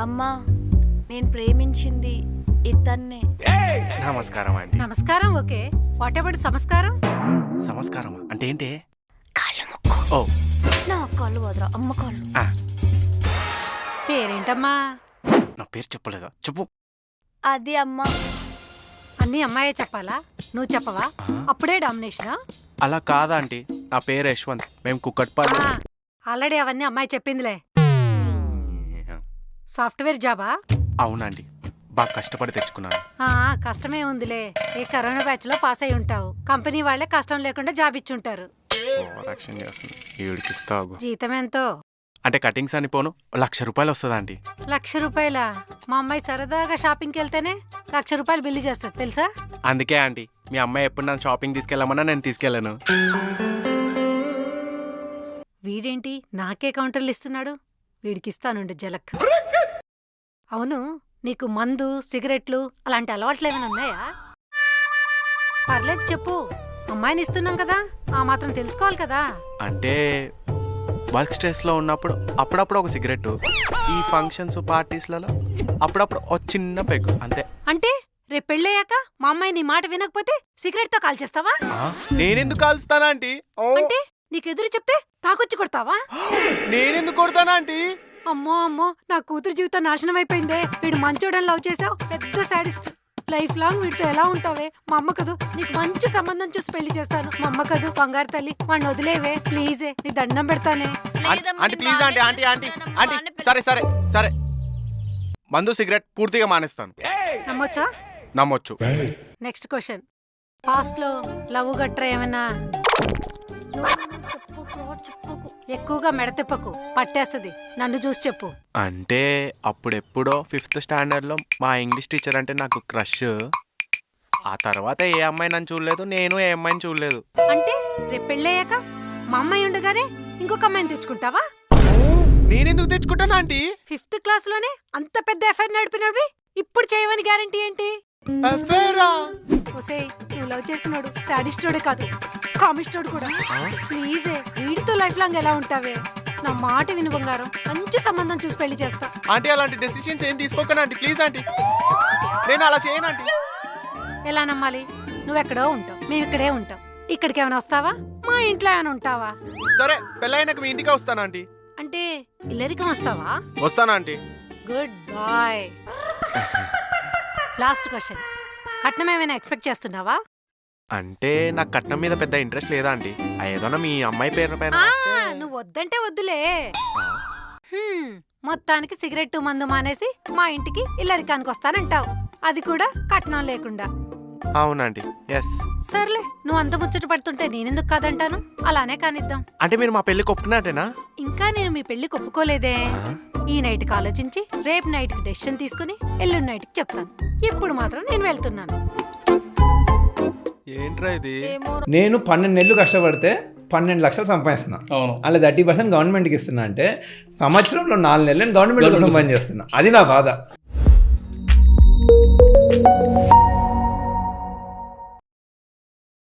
అమ్మా నేను ప్రేమించింది ఇతన్నే. నమస్కారం అండి. నమస్కారం ఓకే. వాట్ ఎవర్ సంస్కారం? నమస్కారం అంటే ఏంటి? కాళ్ళు మొక్కు. ఓ. నా కాళ్ళు వదరా అమ్మ కాళ్ళు. ఆ, పేరేంటమ్మా? నా పేరు చెప్పలేదా? చెప్పు. అది అమ్మా. అన్ని అమ్మాయే చెప్పాలా? నువ్వు చెప్పవా? అప్పుడే డామినేషనా? అలా కాదా ఆంటీ నా పేరు యశ్వంత్. మేము కుక్కట్పల్లి. ఆల్రెడీ అవన్నీ అమ్మాయి చెప్పిందిలే. సాఫ్ట్వేర్ జాబా? అవునండి. బాగా కష్టపడి తెచ్చుకున్నాను. ఆ, కష్టమే ఉందిలే. ఈ కరోనా బ్యాచ్లో పాస్ అయి ఉంటావు. కంపెనీ వాళ్ళే కష్టం లేకుండా జాబ్ ఇచ్చుంటారు. ఓవరాక్షన్ చేస్తుంది. ఏడుకి ఇస్తావు జీతం ఎంతో? అంటే కటింగ్స్ అని పోను లక్ష రూపాయలు వస్తుందా ఆంటీ లక్ష రూపాయల? మా అమ్మాయి సరదాగా షాపింగ్కి వెళ్తేనే లక్ష రూపాయలు బిల్లు చేస్తుంది తెలుసా? అందుకే ఆంటీ మీ అమ్మాయి ఎప్పుడు నన్ను షాపింగ్ తీసుకెళ్ళమన్నా నేను తీసుకెళ్ళాను. వీడేంటి? నాకే కౌంటర్లు ఇస్తున్నాడు. వీడికిస్తానుండు జలక్. అవును నీకు మందు సిగరెట్లు అలాంటి అలవాట్లు ఏమైనా ఉన్నాయా? పర్లేదు చెప్పు. అమ్మాయిని ఇస్తున్నాం కదా ఆ మాత్రం తెలుసుకోవాలి కదా. అంటే వర్క్ స్ట్రెస్లో ఉన్నప్పుడు అప్పుడప్పుడు ఒక సిగరెట్ ఈ ఫంక్షన్స్ పార్టీస్లలో అప్పుడప్పుడు ఒక చిన్న పెగ్గు అంతే. అంటే రేపు పెళ్ళయ్యాక మా అమ్మాయి నీ మాట వినకపోతే సిగరెట్తో కాల్చేస్తావా నేనెందుకు కాల్స్తానా ఆంటీ? అంటే నీకు ఎదురు చెప్తే తాకొచ్చి కొడతావా? నేనెందుకు కొడతానా ఆంటీ? అమ్మో అమ్మో నా కూతురు జీవితం నాశనం అయిపోయిందే. వీడు మంచోడని లవ్ చేసావు పెద్ద సాడిస్ట్ లైఫ్ లాంగ్ వీడితో ఎలా ఉంటావే? మా అమ్మ కదూ నీకు మంచి సంబంధం చూసి పెళ్ళి చేస్తాను. మా అమ్మ కదూ బంగారు తల్లి వాడిని వదిలేవే ప్లీజే నీ దండం పెడతానే. Aunty aunty please aunty aunty aunty aunty సరే సరే సరే. మందు సిగరెట్ పూర్తిగా మానేస్తాను. నమ్మొచ్చా? నమ్మొచ్చు. నెక్స్ట్ క్వశ్చన్ పాస్ట్లో లవ్ గట్రా ఏమన్నా ఎక్కువగా మెడతిప్పకు. పట్టేస్తది. నన్ను చూసి చెప్పు. అంటే అప్పుడెప్పుడో ఫిఫ్త్ స్టాండర్డ్లో మా ఇంగ్లీష్ టీచర్ అంటే నాకు క్రష్. ఆ తర్వాత ఏ అమ్మాయి నన్ను చూడలేదు నేను ఏ అమ్మాయిని చూడలేదు. అంటే రేపు పెళ్ళయ్యాక మా అమ్మాయి ఉండగానే ఇంకొక అమ్మాయిని తెచ్చుకుంటావా? నేనెందుకు తెచ్చుకుంటాను ఆంటీ? ఫిఫ్త్ క్లాస్లోనే అంత పెద్ద ఎఫ్ఐఆర్ నడిపినవి ఇప్పుడు చేయవని గ్యారంటీ ఏంటి? ఒసేయ్. నువ్వు లవ్ చేసినాడు సాడిస్టోడే కాదు. కామిస్టోడు కూడా. ప్లీజే వీడితో లైఫ్ లాంగ్ ఎలా ఉంటావే? నా మాట విను బంగారం. మంచి సంబంధం చూసి పెళ్ళి చేస్తా. ఆంటీ అలాంటి డెసిషన్స్ ఏం తీసుకోకండి ఆంటీ. Please aunty. నేను అలా చేయను ఆంటీ. ఎలా నమ్మాలి? నువ్వెక్కడో ఉంటావు. మేము ఇక్కడే ఉంటాం. ఇక్కడికి ఏమైనా వస్తావా? మా ఇంట్లో ఏమైనా ఉంటావా? సరే పెళ్ళైనాక మీ ఇంటికి వస్తాను ఆంటీ. అంటే ఇల్లరికం వస్తావా? వస్తాను aunty. Good boy. Last question. కట్నం ఏమైనా ఎక్స్పెక్ట్ చేస్తున్నావా? అంటే నాకు కట్నం మీద పెద్ద ఇంట్రెస్ట్ లేదా ఆ ఏదైనా మీ అమ్మాయి పేరు పైన ఆ, నువ్వు వద్దంటే వద్దులే. హ్మ్, మొత్తానికి సిగరెట్ మందు మానేసి మా ఇంటికి ఇల్లరికానికి వస్తానంటావు. అది కూడా కట్నం లేకుండా. అవునండి. ఎస్ సర్లే నువ్వు అంత ముచ్చట పడుతుంటే నేనెందుకు కాదంటాను? అలానే కానిద్దాం. అంటే మీరు మా పెళ్ళికి ఒప్పుకున్నట్టేనా? ఇంకా నేను మీ పెళ్ళి ఒప్పుకోలేదే? ఈ నైట్కి ఆలోచించి రేపు నైట్కి డెసిషన్ తీసుకుని ఎల్లుండి నైట్కి చెప్తాను. ఇప్పుడు మాత్రం నేను వెళ్తున్నాను. ఏంట్రా ఇది? ఏమో నేను పన్నెండు నెలలు కష్టపడితే పన్నెండు లక్షలు సంపాదిస్తున్నా. అవును. అలా థర్టీ పర్సెంట్ గవర్నమెంట్కి ఇస్తున్నా అంటే సంవత్సరంలో నాలుగు నెలలు నేను గవర్నమెంట్ చేస్తున్నా అది నా బాధ.